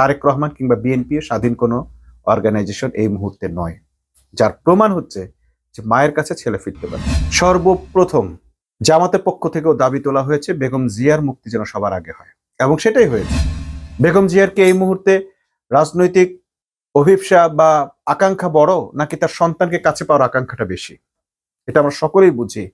তারেক রহমান কিংবা বিএনপি স্বাধীন কোনো অর্গানাইজেশন এই মুহূর্তে নয়। যার প্রমাণ হচ্ছে যে মায়ের কাছে ছেলে ফিরতে পারে। সর্বপ্রথম জামাতের পক্ষ থেকেও দাবি তোলা হয়েছে, বেগম জিয়ার মুক্তি যেন সবার আগে হয়। এবং সেটাই হয়েছে। বেগম জিয়ারকে এই মুহূর্তে রাজনৈতিক অভিপ্সা বা আকাঙ্ক্ষা বড়, নাকি তার সন্তানকে কাছে পাওয়ার আকাঙ্ক্ষাটা বেশি? এটা আমরা সকলেই বুঝি।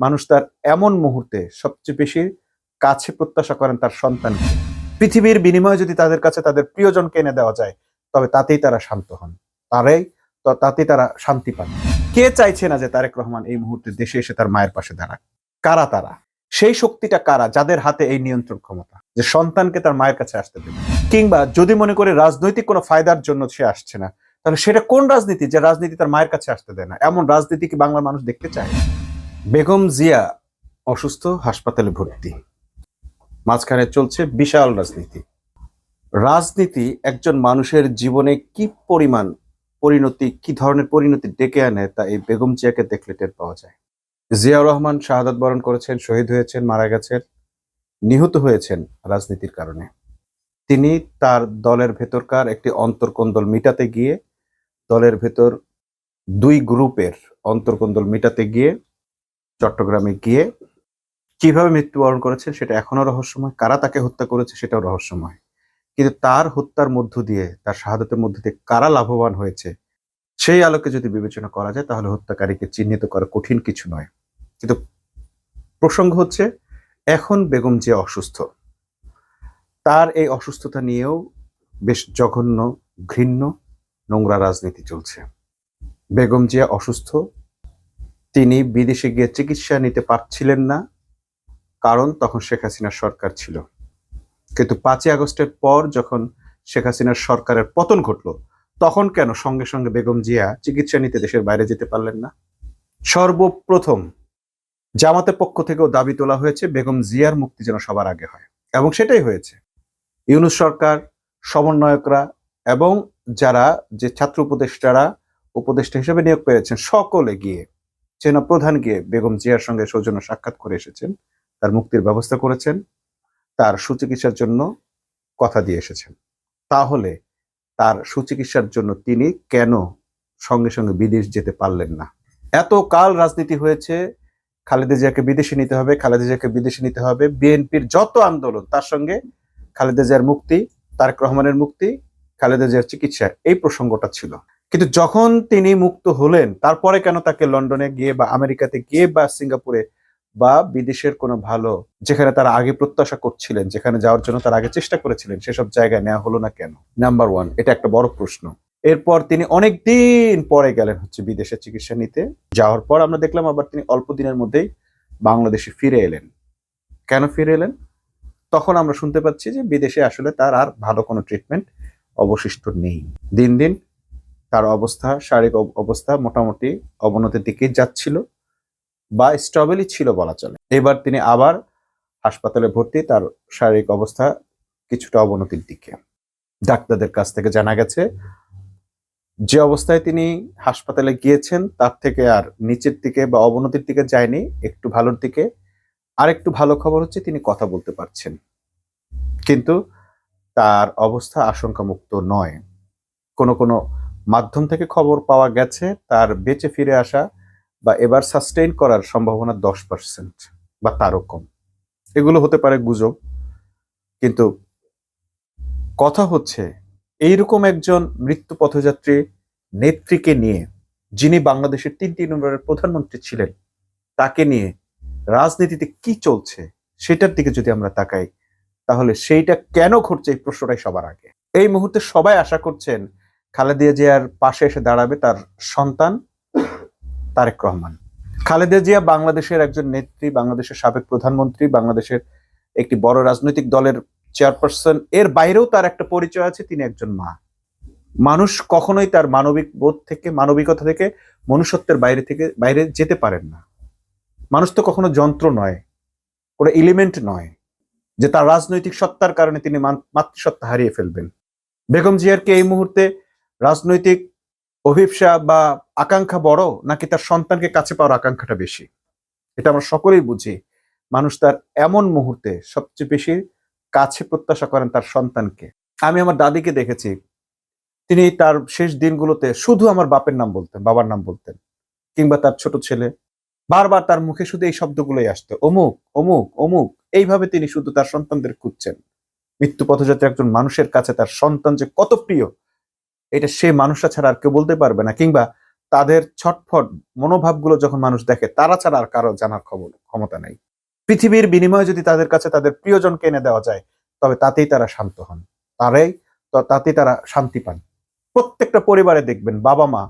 মানুষ তার এমন মুহূর্তে সবচেয়ে বেশি কাছে প্রত্যাশা করেন তার সন্তানকে। পৃথিবীর বিনিময়ে যদি তাদের কাছে তাদের প্রিয়জনকে এনে দেওয়া যায়, তবে তাতেই তারা শান্ত হন। তারাই তাতেই তারা শান্তি পান। কে চাইছে না যে তারেক রহমান এই মুহূর্তে দেশে এসে তার মায়ের পাশে দাঁড়াক? কারা তারা? সেই শক্তিটা কারা যাদের হাতে এই নিয়ন্ত্রণ ক্ষমতা? যে সন্তানকে তার মায়ের কাছে আসতে দেবে। কিংবা যদি মনে করে রাজনৈতিক কোনো ফায়দার জন্য সে আসছে না, তাহলে সেটা কোন রাজনীতি যে রাজনীতি তার মায়ের কাছে আসতে দেয় না? এমন রাজনীতি কি বাংলার মানুষ দেখতে চায়? বেগম জিয়া অসুস্থ, হাসপাতালে ভর্তি। মাঝখানে চলছে বিশাল রাজনীতি। রাজনীতি একজন মানুষের জীবনে কি পরিমাণ পরিণতি, কি ধরনের পরিণতি ডেকে আনে তা এই বেগম জিয়াকে দেখলে টের পাওয়া যায়। জিয়াউর রহমান শাহাদাত বরণ করেছেন, শহীদ হয়েছেন, মারা গেছেন, নিহত হয়েছেন রাজনীতির কারণে। তিনি তার দলের ভেতরকার একটি অন্তর্কন্দল মিটাতে গিয়ে, দলের ভেতর দুই গ্রুপের অন্তর্কন্দল মিটাতে গিয়ে, চট্টগ্রামে গিয়ে কীভাবে মৃত্যুবরণ করেছেন সেটা এখনও রহস্যময়, কারা তাকে হত্যা করেছে সেটাও রহস্যময়। কিন্তু তার হত্যার মধ্য দিয়ে, তার শাহাদতের মধ্য দিয়ে কারা লাভবান হয়েছে, সেই আলোকে যদি বিবেচনা করা যায়, তাহলে হত্যাকারীকে চিহ্নিত করা কঠিন কিছু নয়। কিন্তু প্রসঙ্গ হচ্ছে, এখন বেগম জিয়া অসুস্থ, তার এই অসুস্থতা নিয়েও বেশ জঘন্য, ঘৃণ্য নোংরা রাজনীতি চলছে। বেগম জিয়া অসুস্থ, তিনি বিদেশে গিয়ে চিকিৎসা নিতে পারছিলেন না কারণ তখন শেখ হাসিনার সরকার ছিল। কিন্তু পাঁচই আগস্টের পর যখন শেখ হাসিনার সরকারের পতন ঘটলো, তখন কেন সঙ্গে সঙ্গে বেগম জিয়া চিকিৎসা নিতে দেশের বাইরে যেতে পারলেন না? সর্বপ্রথম জামাতের পক্ষ থেকেও দাবি তোলা হয়েছে, বেগম জিয়ার মুক্তি যেন সবার আগে হয়। এবং সেটাই হয়েছে। ইউনুস সরকার, সমন্বয়করা এবং যারা যে ছাত্র উপদেষ্টারা, উপদেষ্টা হিসেবে নিয়োগ পেয়েছেন, সকলে গিয়ে, সেনা প্রধান গিয়ে বেগম জিয়ার সঙ্গে সৌজন্য সাক্ষাৎ করে এসেছেন। তার মুক্তির ব্যবস্থা করেছেন, তার সুচিকিৎসার জন্য কথা দিয়ে এসেছেন। তাহলে তার সুচিকিৎসার জন্য তিনি কেন সঙ্গে সঙ্গে বিদেশ যেতে পারলেন না? এত কাল রাজনীতি হয়েছে, খালেদা জিয়াকে বিদেশে নিতে হবে, খালেদা জিয়াকে বিদেশে নিতে হবে, বিএনপির যত আন্দোলন, তার সঙ্গে খালেদা জিয়ার মুক্তি, তারেক রহমানের মুক্তি, খালেদা জিয়ার চিকিৎসা এই প্রসঙ্গটা ছিল। কিন্তু যখন তিনি মুক্ত হলেন, তারপরে কেন তাকে লন্ডনে গিয়ে বা আমেরিকাতে গিয়ে বা সিঙ্গাপুরে বা বিদেশের কোনো ভালো যেখানে তারা আগে প্রত্যাশা করছিলেন, যেখানে যাওয়ার জন্য তারা আগে চেষ্টা করেছিলেন, সেসব জায়গায় নেওয়া হলো না কেন? নাম্বার ওয়ান এটা একটা বড় প্রশ্ন। এরপর তিনি অনেক দিন পরে গেলেন হচ্ছে বিদেশে চিকিৎসা নিতে। যাওয়ার পর আমরা দেখলাম আবার তিনি অল্প দিনের মধ্যেই বাংলাদেশে ফিরে এলেন। কেন ফিরে এলেন? তখন আমরা শুনতে পাচ্ছি যে বিদেশে আসলে তার আর ভালো কোনো ট্রিটমেন্ট অবশিষ্ট নেই। দিন দিন তার অবস্থা, শারীরিক অব- অবস্থা মোটামুটি অবনতির দিকে যাচ্ছিল। বা স্ট্রবেলি ছিল বলা চলে। এবার তিনি আবার হাসপাতালে ভর্তি, তার শারীরিক অবস্থা কিছুটা অবনতির দিকে। ডাক্তারদের কাছ থেকে জানা গেছে, যে অবস্থায় তিনি হাসপাতালে গিয়েছেন, তার থেকে আর নিচের দিকে বা অবনতির দিকে যায়নি, একটু ভালোর দিকে। আর একটু ভালো খবর হচ্ছে, তিনি কথা বলতে পারছেন। কিন্তু তার অবস্থা আশঙ্কামুক্ত নয়। কোনো কোনো মাধ্যম থেকে খবর পাওয়া গেছে, তার বেঁচে ফিরে আসা বা এবার সাস্টেইন করার সম্ভাবনা দশ পার্সেন্ট বা তারও কম। এগুলো হতে পারে গুজব, কিন্তু কথা হচ্ছে এইরকম একজন মৃত্যু পথযাত্রী নেত্রীকে নিয়ে, যিনি বাংলাদেশের তিন তিন নম্বরের প্রধানমন্ত্রী ছিলেন, তাকে নিয়ে রাজনীতিতে কি চলছে সেটার দিকে যদি আমরা তাকাই, তাহলে সেইটা কেন ঘটছে এই প্রশ্নটাই সবার আগে। এই মুহূর্তে সবাই আশা করছেন খালেদা জিয়ার পাশে এসে দাঁড়াবে তার সন্তান তারেক রহমান। খালেদা জিয়া বাংলাদেশের একজন নেত্রী, বাংলাদেশের সাবেক প্রধানমন্ত্রী, বাংলাদেশের একটি বড় রাজনৈতিক দলের চেয়ারপারসন। এর বাইরেও তার একটা পরিচয় আছে, তিনি একজন মা। মানুষ কখনোই তার মানবিক বোধ থেকে, মানবিকতা থেকে, মনুষ্যত্বের বাইরে থেকে, বাইরে যেতে পারেন না। মানুষ তো কখনো যন্ত্র নয়, কোনো এলিমেন্ট নয় যে তার রাজনৈতিক সত্তার কারণে তিনি মাতৃসত্তা হারিয়ে ফেলবেন। বেগম জিয়ারকে এই মুহূর্তে রাজনৈতিক অভিপ্সা বা আকাঙ্ক্ষা বড়, নাকি তার সন্তানকে কাছে পাওয়ার আকাঙ্ক্ষাটা বেশি? এটা আমরা সকলেই বুঝি। মানুষ তার এমন মুহূর্তে সবচেয়ে বেশি কাছে প্রত্যাশা করেন তার সন্তানকে। আমি আমার দাদিকে দেখেছি। তিনি তার শেষ দিনগুলোতে শুধু আমার বাপের নাম বলতেন, বাবার নাম বলতেন, কিংবা তার ছোট ছেলে। বারবার তার মুখে শুধু এই শব্দগুলোই আসতো, অমুক অমুক অমুক। এইভাবে তিনি শুধু তার সন্তানদের খুঁজছেন। মৃত্যু পথযাত্রী একজন মানুষের কাছে তার সন্তান যে কত প্রিয় এটা সে মানুষটা ছাড়া আর কেউ বলতে পারবে না। কিংবা তাদের ছটফট, মনোভাবগুলো যখন মানুষ দেখে, তারা ছাড়া আর কারও জানার খবর, ক্ষমতা নেই। পৃথিবীর বিনিময়ে যদি তাদের কাছে তাদের প্রিয়জনকে এনে দেওয়া যায়, তবে তাতেই তারা শান্ত হন। তারাই তাতেই তারা শান্তি পান। প্রত্যেকটা পরিবারে দেখবেন বাবা মা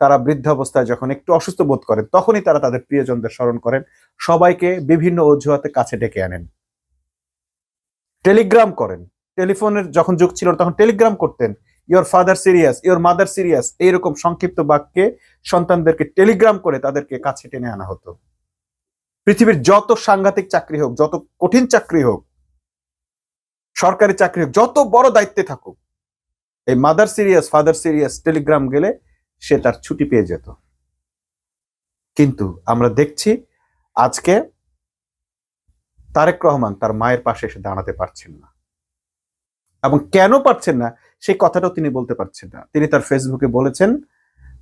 তারা বৃদ্ধ অবস্থায় যখন একটু অসুস্থ বোধ করেন, তখনই তারা তাদের প্রিয়জনদের স্মরণ করেন, সবাইকে বিভিন্ন অজুহাতে কাছে ডেকে আনেন। টেলিগ্রাম করেন। টেলিফোনের যখন যুগ ছিল, তখন টেলিগ্রাম করতেন। Your father serious your mother serious এইরকম সংক্ষিপ্ত বাক্যে সন্তানদেরকে টেলিগ্রাম করে তাদেরকে কাছে টেনে আনা হতো। পৃথিবীর যত সাংঘাতিক চাকরি হোক, যত কঠিন চাকরি হোক, সরকারি চাকরি হোক, যত বড় দায়িত্বে থাকুক, এই mother serious father serious telegram গেলে সে তার ছুটি পেয়ে যেত। কিন্তু আমরা দেখছি আজকে তারেক রহমান তার মায়ের পাশে এসে দাঁড়াতে পারছেন না। এবং কেন পারছেন না? সেই কথাটাও তিনি বলতে পারছেন না। তিনি তার ফেসবুকে বলেছেন,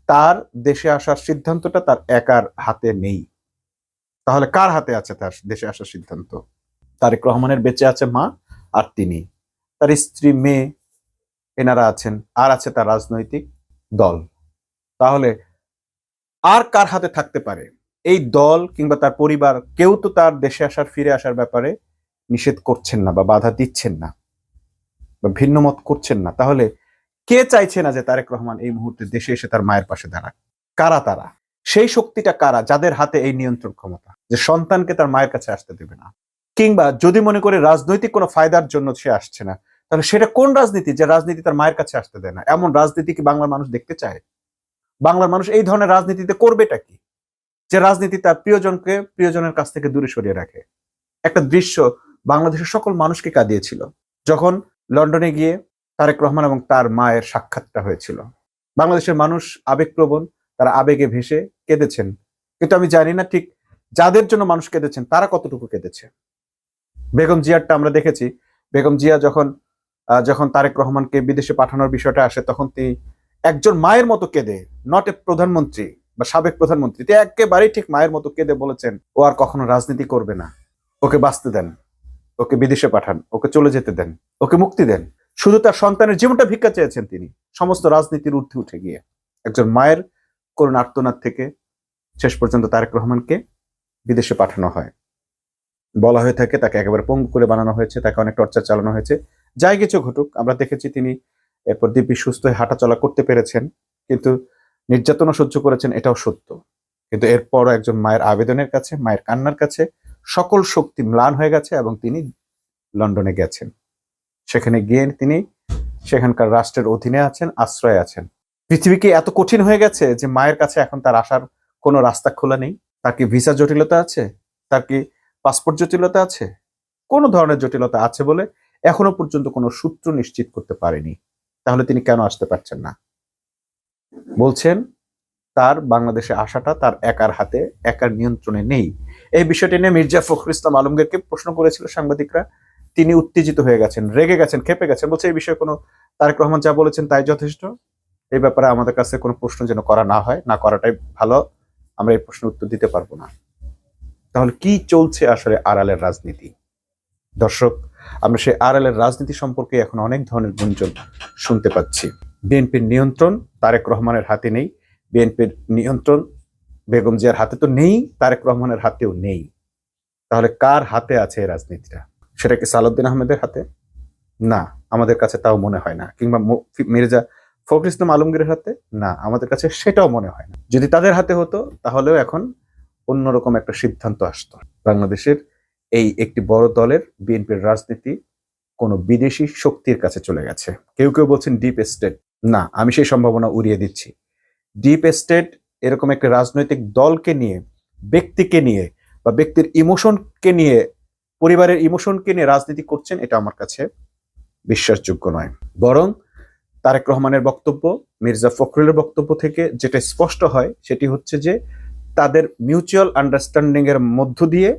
তার দেশে আসার সিদ্ধান্তটা তার একার হাতে নেই। তাহলে কার হাতে আছে তার দেশে আসার সিদ্ধান্ত? তারেক রহমানের বেঁচে আছে মা আর তিনি। তার স্ত্রী মেয়ে, এনারা আছেন, আর আছে তার রাজনৈতিক দল। তাহলে আর কার হাতে থাকতে পারে? এই দল কিংবা তার পরিবার কেউ তো তার দেশে আসার, ফিরে আসার ব্যাপারে নিষেধ করছেন না বা বাধা দিচ্ছেন না। বা ভিন্ন মত করছেন না, তাহলে কে চাইছে না যে তারেক রহমান এই মুহূর্তে দেশে এসে তার মায়ের পাশে দাঁড়াক? কারা তারা? সেই শক্তিটা কারা যাদের হাতে এই নিয়ন্ত্রণ ক্ষমতা? যে সন্তানকে তার মায়ের কাছে আসতে দেবে না। কিংবা যদি মনে করে রাজনৈতিক কোনো ফায়দার জন্য সে আসছে না, তাহলে সেটা কোন রাজনীতি যে রাজনীতি তার মায়ের কাছে আসতে দেয় না? এমন রাজনীতি কি বাংলার মানুষ দেখতে চায়? বাংলার মানুষ এই ধরনের রাজনীতিতে করবেটা কি? যে রাজনীতি তার প্রিয়জনকে, প্রিয়জনের কাছ থেকে দূরে সরিয়ে রাখে। একটা দৃশ্য বাংলাদেশের সকল মানুষকে কাঁদিয়েছিল। যখন লন্ডনে গিয়ে তারেক রহমান এবং তার মায়ের সাক্ষাৎটা হয়েছিল। বাংলাদেশের মানুষ আবেগপ্রবণ, তারা আবেগে ভেসে কেঁদেছেন। কিন্তু আমি জানি না ঠিক যাদের জন্য মানুষ কেঁদেছেন, তারা কতটুকু কেঁদেছে। বেগম জিয়ারটা আমরা দেখেছি। বেগম জিয়া যখন যখন তারেক রহমানকে বিদেশে পাঠানোর বিষয়টা আসে, তখন তিনি একজন মায়ের মতো কেঁদে নট এ প্রধানমন্ত্রী বা সাবেক প্রধানমন্ত্রী, তিনি একেবারেই ঠিক মায়ের মতো কেঁদে বলেছেন, ও আর কখনো রাজনীতি করবে না। ওকে বাঁচতে দেন। ওকে বিদেশে পাঠান, ওকে চলে যেতে দেন, ওকে মুক্তি দেন। শুধু তার সন্তানের জীবনটা ভিক্ষা চেয়েছেন তিনি, সমস্ত রাজনীতির ঊর্ধ্বে উঠে গিয়ে। একজন মায়ের করুণ আর্তনাদ থেকে শেষ পর্যন্ত তারেক রহমানকে বিদেশে পাঠানো হয়। বলা হয়ে থাকে, তাকে একেবারে পঙ্গু করে বানানো হয়েছে, তাকে অনেক টর্চার চালানো হয়েছে। যাই কিছু ঘটুক, আমরা দেখেছি তিনি এরপর দিব্যি সুস্থ হয়ে হাঁটাচলা করতে পেরেছেন, কিন্তু নির্যাতনা সহ্য করেছেন, এটাও সত্য। কিন্তু এরপরও একজন মায়ের আবেদনের কাছে, মায়ের কান্নার কাছে সকল শক্তি ম্লান হয়ে গেছে এবং তিনি লন্ডনে গেছেন। সেখানে গিয়ে তিনি সেখানকার রাষ্ট্রের অধীনে আছেন, আশ্রয়ে আছেন। পৃথিবী কি এত কঠিন হয়ে গেছে যে মায়ের কাছে এখন তার আসার কোনো রাস্তা খোলা নেই? তার কি ভিসা জটিলতা আছে? তার কি পাসপোর্ট জটিলতা আছে? কোনো ধরনের জটিলতা আছে বলে এখনও পর্যন্ত কোনো সূত্র নিশ্চিত করতে পারেনি। তাহলে তিনি কেন আসতে পারছেন না? বলছেন তার বাংলাদেশে আসাটা তার একার হাতে, একার নিয়ন্ত্রণে নেই। এই বিষয়টি নিয়ে মির্জা ফখরুল ইসলাম আলমগীরকে প্রশ্ন করেছিল সাংবাদিকরা। তিনি উত্তেজিত হয়ে গেছেন, রেগে গেছেন, খেপে গেছেন, বলছে, এই বিষয়ে কোনো তারেক রহমান যা বলেছেন তাই যথেষ্ট। এই ব্যাপারে আমাদের কাছে কোনো প্রশ্ন যেন করা না হয়, না করাটাই ভালো। আমরা এই প্রশ্নের উত্তর দিতে পারব না। তাহলে কি চলছে আসলে আড়ালের রাজনীতি? দর্শক, আমরা সেই আড়ালের রাজনীতি সম্পর্কে এখন অনেক ধরনের গুঞ্জন শুনতে পাচ্ছি। বিএনপির নিয়ন্ত্রণ তারেক রহমানের হাতে নেই বিএনপির নিয়ন্ত্রণ, বেগম জিয়ার হাতে তো নেই, তারেক রহমানের হাতেও নেই। তাহলে কার হাতে আছে এই রাজনীতিটা? সেটা কি সালাউদ্দিন আহমেদের হাতে? না, আমাদের কাছে তাও মনে হয় না। কিংবা মির্জা ফখরুল ইসলাম আলমগীরের হাতে? না, আমাদের কাছে সেটাও মনে হয় না। যদি তাদের হাতে হতো, তাহলেও এখন অন্যরকম একটা সিদ্ধান্ত আসতো। বাংলাদেশের এই একটি বড় দলের বিএনপির রাজনীতি কোনো বিদেশি শক্তির কাছে চলে গেছে। কেউ কেউ বলছেন ডিপ স্টেট না, আমি সেই সম্ভাবনা উড়িয়ে দিচ্ছি। ডিপ স্টেট এরকম একটা রাজনৈতিক দলকে নিয়ে, ব্যক্তিকে নিয়ে বা ব্যক্তির ইমোশনকে নিয়ে, পরিবারের ইমোশনকে নিয়ে রাজনীতি করছেন, এটা আমার কাছে বিশ্বাসযোগ্য নয়। বরং তারেক রহমানের বক্তব্য, মির্জা ফখরুলের বক্তব্য থেকে যেটা স্পষ্ট হয়, সেটি হচ্ছে যে তাদের মিউচুয়াল আন্ডারস্ট্যান্ডিং এর মধ্য দিয়ে,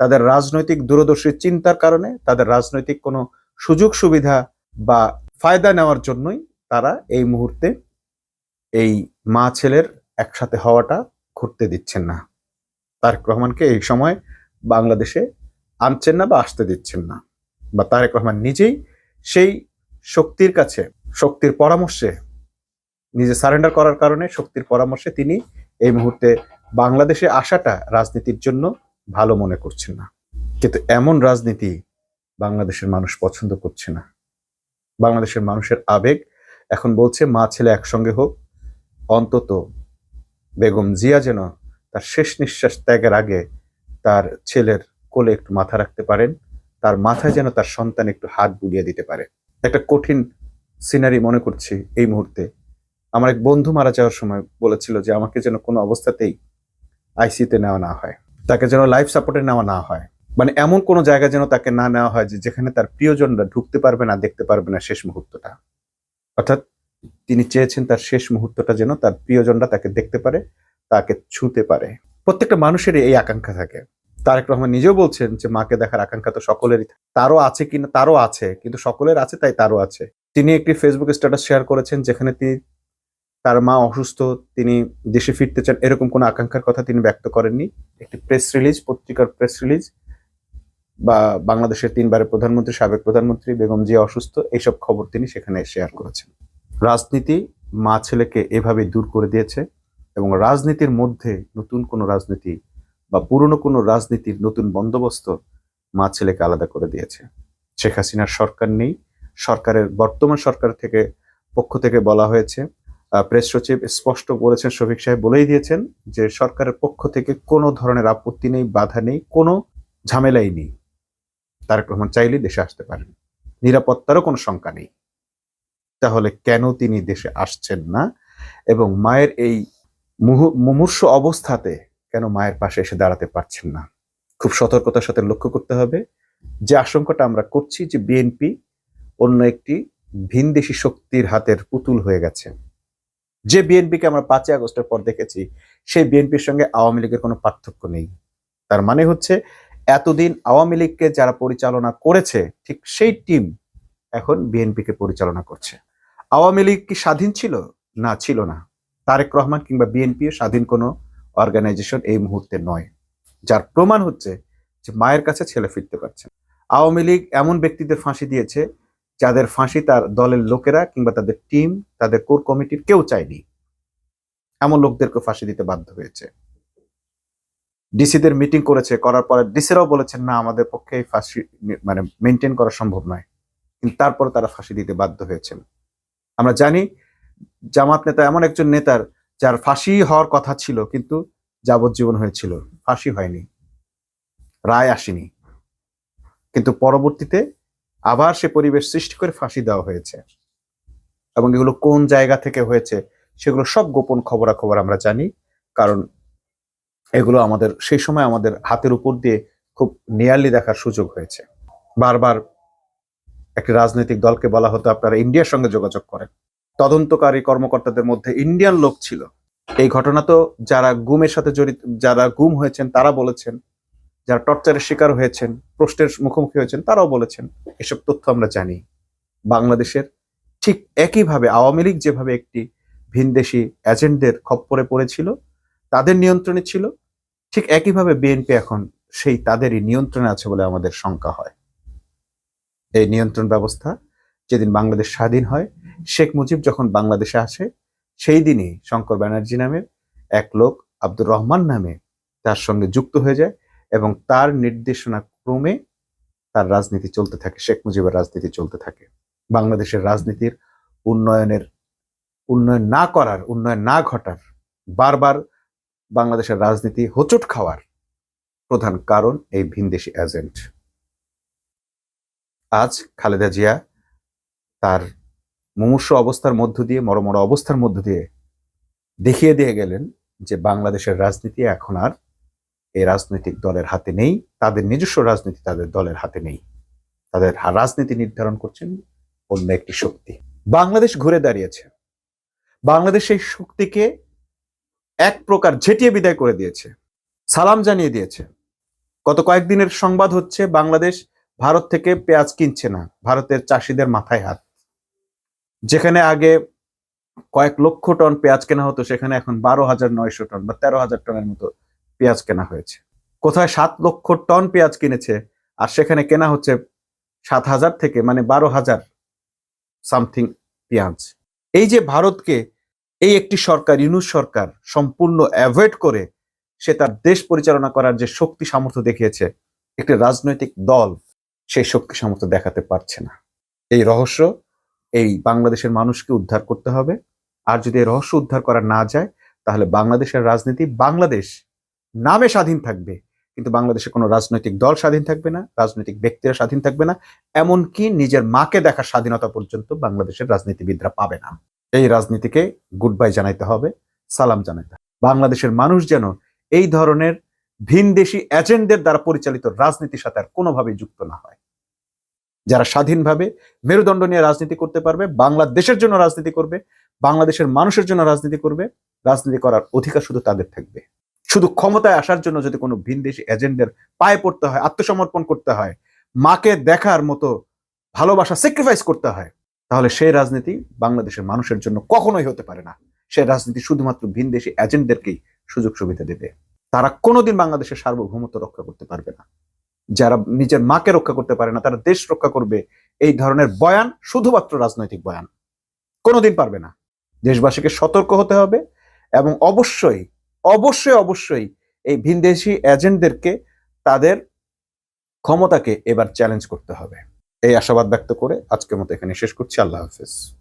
তাদের রাজনৈতিক দূরদর্শী চিন্তার কারণে, তাদের রাজনৈতিক কোনো সুযোগ সুবিধা বা ফায়দা নেওয়ার জন্যই তারা এই মুহূর্তে এই মা ছেলের একসাথে হওয়াটা ঘটতে দিচ্ছেন না। তারেক রহমানকে এই সময় বাংলাদেশে আনছেন না বা আসতে দিচ্ছেন না। বা তারেক রহমান নিজেই সেই শক্তির কাছে, শক্তির পরামর্শে, নিজে সারেন্ডার করার কারণে শক্তির পরামর্শে তিনি এই মুহূর্তে বাংলাদেশে আসাটা রাজনীতির জন্য ভালো মনে করছেন না। কিন্তু এমন রাজনীতি বাংলাদেশের মানুষ পছন্দ করছে না। বাংলাদেশের মানুষের আবেগ এখন বলছে, মা ছেলে একসঙ্গে হোক অন্তত বেগম জিয়া যেন তার শেষ নিঃশ্বাস ত্যাগের আগে তার ছেলের কোলে একটু মাথা রাখতে পারেন, তার মাথায় যেন তার সন্তান একটু হাত বুলিয়ে দিতে পারে। একটা কঠিন সিনারি মনে করছি এই মুহূর্তে। আমার এক বন্ধু মারা যাওয়ার সময় বলেছিল যে আমাকে যেন কোনো অবস্থাতেই আইসিতে নেওয়া না হয়, তাকে যেন লাইফ সাপোর্টে নেওয়া না হয়। মানে এমন কোনো জায়গা যেন তাকে না নেওয়া হয় যে যেখানে তার প্রিয়জনরা ঢুকতে পারবে না, দেখতে পারবে না শেষ মুহূর্তটা। অর্থাৎ তিনি চেয়েছেন তার শেষ মুহূর্তটা যেন তার প্রিয়জনরা তাকে দেখতে পারে, তাকে ছুঁতে পারে। প্রত্যেকটা মানুষেরই এই আকাঙ্ক্ষা থাকে। তারেক রহমান নিজেও বলছেন যে, মাকে দেখার আকাঙ্ক্ষা তো সকলেরই। তারও আছে কিনা, তারও আছে, কিন্তু সকলের আছে তাই তারও আছে। তিনি একটি ফেসবুক স্ট্যাটাস শেয়ার করেছেন যেখানে তিনি, তার মা অসুস্থ, তিনি দেশে ফিরতে চান, এরকম কোনো আকাঙ্ক্ষার কথা তিনি ব্যক্ত করেননি। একটি প্রেস রিলিজ পত্রিকার প্রেস রিলিজ বা বাংলাদেশের তিনবারের প্রধানমন্ত্রী, সাবেক প্রধানমন্ত্রী বেগম জিয়া অসুস্থ, এইসব খবর তিনি সেখানে শেয়ার করেছেন। রাজনীতি মা ছেলেকে এভাবে দূর করে দিয়েছে এবং রাজনীতির মধ্যে নতুন কোনো রাজনীতি বা পুরনো কোনো রাজনীতির নতুন বন্দোবস্ত মা ছেলেকে আলাদা করে দিয়েছে। শেখ হাসিনার সরকার নেই। সরকারের, বর্তমান সরকার থেকে পক্ষ থেকে বলা হয়েছে প্রেস সচিব স্পষ্ট বলেছেন, শফিক সাহেব বলেই দিয়েছেন যে সরকারের পক্ষ থেকে কোনো ধরনের আপত্তি নেই, বাধা নেই, কোনো ঝামেলাই নেই। তারেক রহমান চাইলেই দেশে আসতে পারেন। নিরাপত্তারও কোনো শঙ্কা নেই। তাহলে কেন তিনি দেশে আসছেন না? এবং মায়ের এই মুমূর্ষ অবস্থাতে কেন মায়ের পাশে এসে দাঁড়াতে পারছেন না? খুব সতর্কতার সাথে লক্ষ্য করতে হবে। যে আশঙ্কাটা আমরা করছি যে বিএনপি অন্য একটি ভিনদেশি শক্তির হাতের পুতুল হয়ে গেছে। যে বিএনপিকে আমরা পাঁচই আগস্টের পর দেখেছি, সেই বিএনপির সঙ্গে আওয়ামী লীগের কোনো পার্থক্য নেই। তার মানে হচ্ছে, এতদিন আওয়ামী লীগকে যারা পরিচালনা করেছে, ঠিক সেই টিম এখন বিএনপিকে পরিচালনা করছে। আওয়ামী লীগ কি স্বাধীন ছিল? না ছিল না। তারেক রহমান কিংবা বিএনপি স্বাধীন কোনো অর্গানাইজেশন এই মুহূর্তে নয়। যার প্রমাণ হচ্ছে যে মায়ের কাছে ছেলে ফিরতে পারছে আওয়ামী লীগ এমন ব্যক্তিদের ফাঁসি দিয়েছে যাদের ফাঁসি তার দলের লোকেরা কিংবা তাদের টিম তাদের কোর কমিটির কেউ চায়নি। এমন লোকদেরকে ফাঁসি দিতে বাধ্য হয়েছে। ডিসিদের মিটিং করেছে, করার পরে ডিসিরাও বলেছেন না, আমাদের পক্ষে ফাঁসি মানে মেনটেন করা সম্ভব নয়। কিন্তু তারপর তারা ফাঁসি দিতে বাধ্য হয়েছেন। আমরা জানি জামাত নেতা এমন একজন নেতার যার ফাঁসি হওয়ার কথা ছিল, কিন্তু যাবজ্জীবন হয়েছিল। ফাঁসি হয়নি। রায় আসেনি। কিন্তু পরবর্তীতে আবার সে পরিবেশ সৃষ্টি করে ফাঁসি দেওয়া হয়েছে। এবং এগুলো কোন জায়গা থেকে হয়েছে সেগুলো সব গোপন খবরাখবর আমরা জানি, কারণ এগুলো আমাদের, সেই সময় আমাদের হাতের উপর দিয়ে খুব নিয়ারলি দেখার সুযোগ হয়েছে। বারবার একটি রাজনৈতিক দলকে বলা হতো আপনারা ইন্ডিয়ার সঙ্গে যোগাযোগ করেন। তদন্তকারী কর্মকর্তাদের মধ্যে ইন্ডিয়ান লোক ছিল। এই ঘটনা তো যারা গুমের সাথে জড়িত, যারা গুম হয়েছেন তারা বলেছেন, যারা টর্চারের শিকার হয়েছেন, প্রশ্নের মুখোমুখি হয়েছেন তারাও বলেছেন, এসব তথ্য আমরা জানি। বাংলাদেশের ঠিক একইভাবে আওয়ামী লীগ যেভাবে একটি ভিনদেশি এজেন্টদের খপ্পরে পড়েছিল, তাদের নিয়ন্ত্রণে ছিল, ঠিক একইভাবে বিএনপি এখন সেই তাদেরই নিয়ন্ত্রণে আছে বলে আমাদের শঙ্কা হয়। এই নিয়ন্ত্রণ ব্যবস্থা যেদিন বাংলাদেশ স্বাধীন হয়, শেখ মুজিব যখন বাংলাদেশে আসে, সেই দিনই শঙ্কর ব্যানার্জি নামের এক লোক আব্দুর রহমান নামে তার সঙ্গে যুক্ত হয়ে যায় এবং তার নির্দেশনা ক্রমে তার রাজনীতি চলতে থাকে, শেখ মুজিবের রাজনীতি চলতে থাকে। বাংলাদেশের রাজনীতির উন্নয়নের, উন্নয়ন না করার, উন্নয়ন না ঘটার, বারবার বাংলাদেশের রাজনীতি হোঁচট খাওয়ার প্রধান কারণ এই ভিনদেশি এজেন্ট। আজ খালেদা জিয়া তার মুমূর্ষ অবস্থার মধ্য দিয়ে, মরমর অবস্থার মধ্য দিয়ে দেখিয়ে দিয়ে গেলেন যে বাংলাদেশের রাজনীতি এখন আর এই রাজনৈতিক দলের হাতে নেই, তাদের নিজস্ব রাজনীতি তাদের দলের হাতে নেই। তাদের রাজনীতি নির্ধারণ করছেন অন্য একটি শক্তি। বাংলাদেশ ঘুরে দাঁড়িয়েছে। বাংলাদেশ সেই শক্তিকে এক প্রকার ঝেঁটিয়ে বিদায় করে দিয়েছে। সালাম জানিয়ে দিয়েছে। গত কয়েকদিনের সংবাদ হচ্ছে বাংলাদেশ ভারত থেকে পেঁয়াজ কিনছে না, ভারতের চাষিদের মাথায় হাত। যেখানে আগে কয়েক লক্ষ টন পেঁয়াজ কেনা হতো, সেখানে এখন বারো হাজার নয়শো টন বা তেরো হাজার টনের মতো পেঁয়াজ কেনা হয়েছে। কোথায় সাত লক্ষ টন পেঁয়াজ কিনেছে, আর সেখানে কেনা হচ্ছে সাত হাজার থেকে মানে বারো হাজার সামথিং পেঁয়াজ। এই যে ভারতকে এই একটি সরকার, ইউনুস সরকার সম্পূর্ণ অ্যাভয়েড করে, সে তার দেশ পরিচালনা করার যে শক্তি সামর্থ্য দেখিয়েছে, একটি রাজনৈতিক দল। সেই শক্তি সামর্থ্য দেখাতে পারছে না। এই রহস্য এই বাংলাদেশের মানুষকে উদ্ধার করতে হবে। আর যদি এই রহস্য উদ্ধার করা না যায়, তাহলে বাংলাদেশের রাজনীতি বাংলাদেশ নামে স্বাধীন থাকবে। কিন্তু বাংলাদেশে কোনো রাজনৈতিক দল স্বাধীন থাকবে না, রাজনৈতিক ব্যক্তিরা স্বাধীন থাকবে না, এমনকি নিজের মাকে দেখার স্বাধীনতা পর্যন্ত বাংলাদেশের রাজনীতিবিদরা পাবে না। এই রাজনীতিকে গুড বাই জানাইতে হবে, সালাম জানাইতে বাংলাদেশের মানুষ যেন এই ধরনের ভিনদেশি এজেন্টদের দ্বারা পরিচালিত রাজনীতির সাথে আর কোনোভাবেই যুক্ত না হয়। যারা স্বাধীনভাবে মেরুদণ্ড নিয়ে রাজনীতি করতে পারবে, বাংলাদেশের জন্য রাজনীতি করবে, বাংলাদেশের মানুষের জন্য রাজনীতি করবে, রাজনীতি করার অধিকার শুধু তাদের থাকবে। শুধু ক্ষমতায় আসার জন্য যদি কোনো ভিন ভিনদেশি এজেন্টের পায়ে পড়তে হয়, আত্মসমর্পণ করতে হয়, মাকে দেখার মতো ভালোবাসা স্যাক্রিফাইস করতে হয়, তাহলে সেই রাজনীতি বাংলাদেশের মানুষের জন্য কখনোই হতে পারে না। সেই রাজনীতি শুধুমাত্র ভিন ভিনদেশি এজেন্টদেরকেই সুযোগ সুবিধা দেবে। তারা কোনোদিন বাংলাদেশের সার্বভৌমত্ব রক্ষা করতে পারবে না। যারা নিজের মাকে রক্ষা করতে পারে না, তারা দেশ রক্ষা করবে, এই ধরনের বয়ান শুধুমাত্র রাজনৈতিক বয়ান। কোনোদিন পারবে না। দেশবাসীকে সতর্ক হতে হবে এবং অবশ্যই অবশ্যই অবশ্যই এই ভিনদেশি এজেন্টদেরকে তাদের ক্ষমতাকে এবার চ্যালেঞ্জ করতে হবে। এই আশাবাদ ব্যক্ত করে আজকের মতো এখানে শেষ করছি। আল্লাহ হাফেজ।